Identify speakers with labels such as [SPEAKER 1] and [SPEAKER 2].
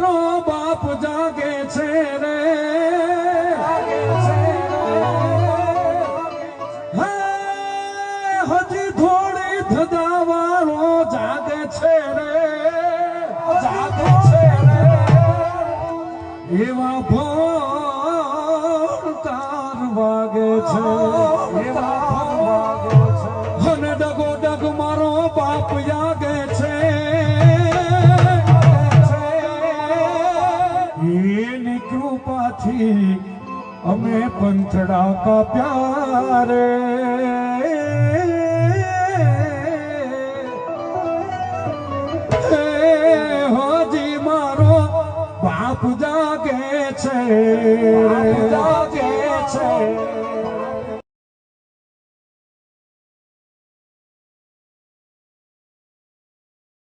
[SPEAKER 1] તારો બાપ જાગે છે રે. હજી થોડી થતા વાળો જાગે છે રે. જાગે છે રે. એવા ભોર તાર વાગે છે. એવા એની કૃપાથી અમે પંથડા કાપ્યા રે. હજી મારો બાપ જાગે છે. જાગે છે.